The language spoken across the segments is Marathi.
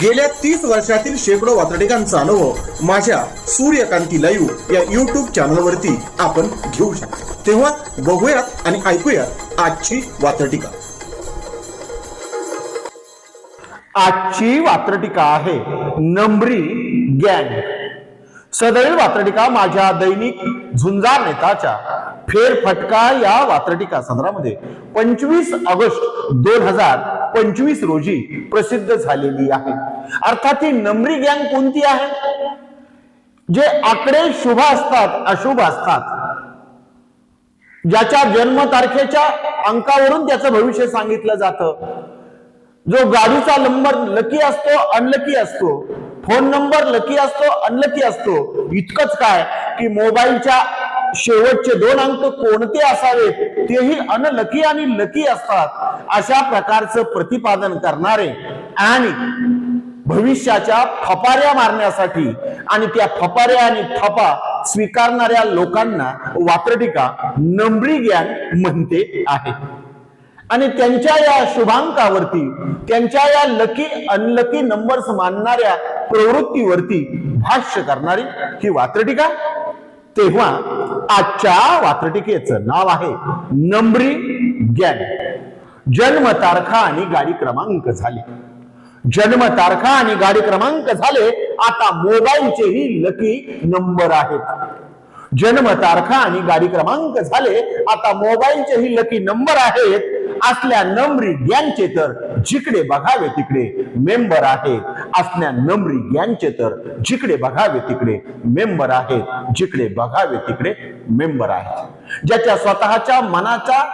गेल्या तीस वर्षातील शेकडो वातडिकांचा अनुभव माझ्या सूर्यकांती लाईव्ह या युट्यूब चॅनलवरती आपण घेऊ शकतो. तेव्हा बघूयात आणि ऐकूयात आजची वातडिका आजची वात्रटिका आहे नंबरी गँग. सदैव वात्रटिका माझ्या दैनिक झुंजार नेताच्या फेरफटका या वात्रटिका सदरामध्ये पंचवीस ऑगस्ट दोन हजार पंचवीस रोजी प्रसिद्ध झालेली आहे. अर्थात ही नम्री गँग कोणती आहे? जे आकडे शुभ असतात अशुभ असतात. ज्याच्या जन्म तारखेच्या अंकावरून त्याचं भविष्य सांगितलं जातं. जो गाडीचा नंबर लकी असतो अनलकी असतो फोन नंबर लकी असतो अनलकी असतो. इतकंच काय की मोबाईलच्या शेवटचे दोन अंक कोणते असावेत तेही अनलकी आणि लकी असतात. अशा प्रकारचं प्रतिपादन करणारे आणि भविष्याच्या फपाऱ्या मारण्यासाठी आणि त्या फपाऱ्या आणि थपा स्वीकारणाऱ्या लोकांना वात्रटिका नंबरी ज्ञान म्हणते आहे. आणि त्यांच्या या शुभांकावरती त्यांच्या या लकी अनलकी नंबर्स मानणाऱ्या प्रवृत्तीवरती भाष्य करणारी ही वात्रटिका. तेव्हा आजच्या वात्रटिकेचं नाव आहे नंबरी ज्ञान. जन्म तारखा आणि गाडी क्रमांक झाले. जन्म तारखा आणि गाडी क्रमांक झाले आता मोबाईलचेही लकी नंबर आहेत. जन्म तारखा आणि गाडी क्रमांक झाले आता मोबाईलचेही लकी नंबर आहेत. असल्या नंबरी गॅनचे तर जिकडे बघावे तिकडे मेंबर आहेत. असण्या नम्री यांचे तर जिकडे बघावे तिकडे मेंबर आहेत. जिकडे बघावे तिकडे मेंबर आहेत. ज्याच्या स्वतःच्या मनाचा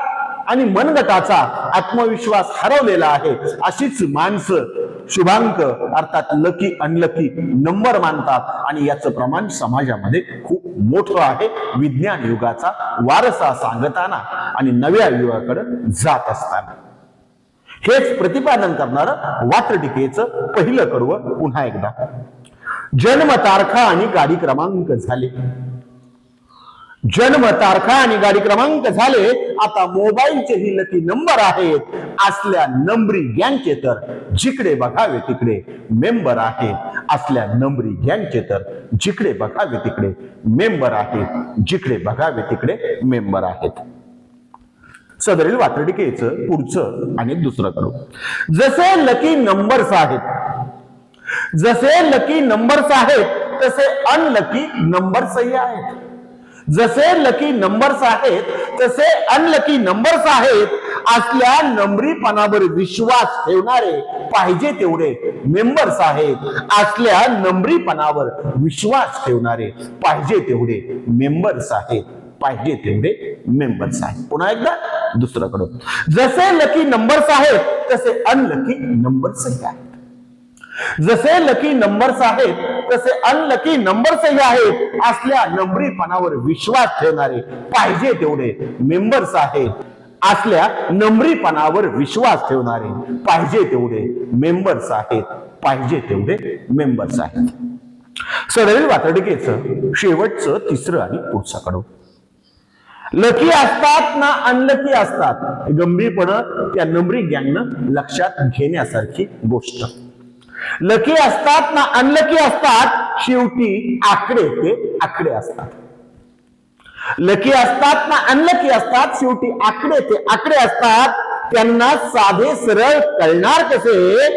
आणि मनगटाचा आत्मविश्वास हरवलेला आहे अशीच माणसं शुभांक अर्थात लकी अनलकी नंबर मानतात. आणि याचं प्रमाण समाजामध्ये खूप मोठं आहे. विज्ञान युगाचा वारसा सांगताना आणि नव्या युगाकडे जात असताना. हेच प्रतिपादन करणारं वात्रटिकेचं पहिलं कडवं पुन्हा एकदा. जन्म तारखा आणि गाडी क्रमांक झाले. जन्म तारखा आणि गाडी क्रमांक झाले. आता मोबाईलचेही लकी नंबर आहेत. असल्या नंबरी गँगचे तर जिकडे बघावे तिकडे मेंबर आहेत. असल्या नंबरी गँगचे तर जिकडे बघावे तिकडे मेंबर आहेत. जिकडे बघावे तिकडे मेंबर आहेत. सदरील वात्रटिकेचं पुढचं आणि दुसरं करू. जसे लकी नंबर्स आहेत जसे लकी नंबर्स आहेत तसे अनलकी नंबर्सही आहेत. जसे लकी नंबर्स आहेत तसे अनलकी नंबर्स आहेत. असल्या नंबरीपणावर विश्वास ठेवणारे पाहिजे तेवढे मेंबर्स आहेत. असल्या नंबरीपणावर विश्वास ठेवणारे पाहिजे तेवढे मेंबर्स आहेत. पाहिजे तेवढे मेंबर्स आहेत. पुन्हा एकदा. दुसऱ्याकडून जसे लकी नंबर्स आहेत तसे अनलकी नंबर्सही आहेत. जसे लकी नंबर्स आहेत तसे अनलकी नंबर्सही आहेत. असल्या नंबरीपणावर विश्वास ठेवणारे पाहिजे तेवढे मेंबर्स आहेत. असल्या नंबरीपणावर विश्वास ठेवणारे पाहिजे तेवढे मेंबर्स आहेत. पाहिजे तेवढे मेंबर्स आहेत. सदरील वातडिकेचं शेवटचं तिसरं आणि पुढचं कडू लकी असतात ना अनलकी असतात. गंभीरपणं त्या नंबरी गँगनं लक्षात घेण्यासारखी गोष्ट. लकी असतात ना अनलकी असतात शेवटी आकडे ते आकडे असतात. लकी असतात ना अनलकी असतात शेवटी आकडे ते आकडे असतात. त्यांना साधे सरळ कळणार कसे?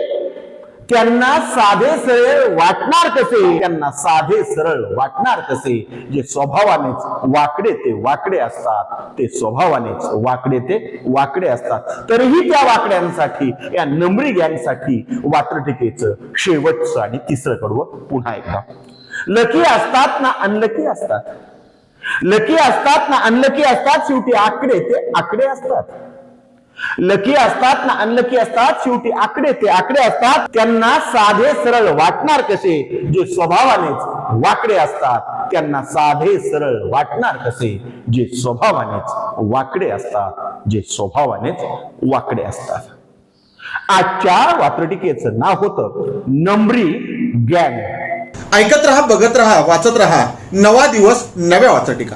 त्यांना साधे सरळ वाटणार कसे? त्यांना साधे सरळ वाटणार कसे? जे स्वभावानेच वाकडे ते वाकडे असतात ते स्वभावानेच वाकडे ते वाकडे असतात. तरीही त्या वाकड्यांसाठी या नंबरी गँगसाठी वात्रटिकेचं शेवटचं आणि तिसरं कडवं पुन्हा एकदा. लकी असतात ना अनलकी असतात. लकी असतात ना अनलकी असतात शेवटी आकडे ते आकडे असतात. लकी असतात ना अनलकी असतात शेवटी आकडे ते आकडे असतात. त्यांना साधे सरळ वाटणार कसे? जे स्वभावानेच वाकडे असतात त्यांना साधे सरळ वाटणार कसे? जे स्वभावानेच वाकडे असतात जे स्वभावानेच वाकडे असतात. आजच्या वात्रटिकेचं नाव होतं नंबरी गॅंग. ऐकत रहा बघत रहा वाचत रहा. नवा दिवस नव्या वाचटिका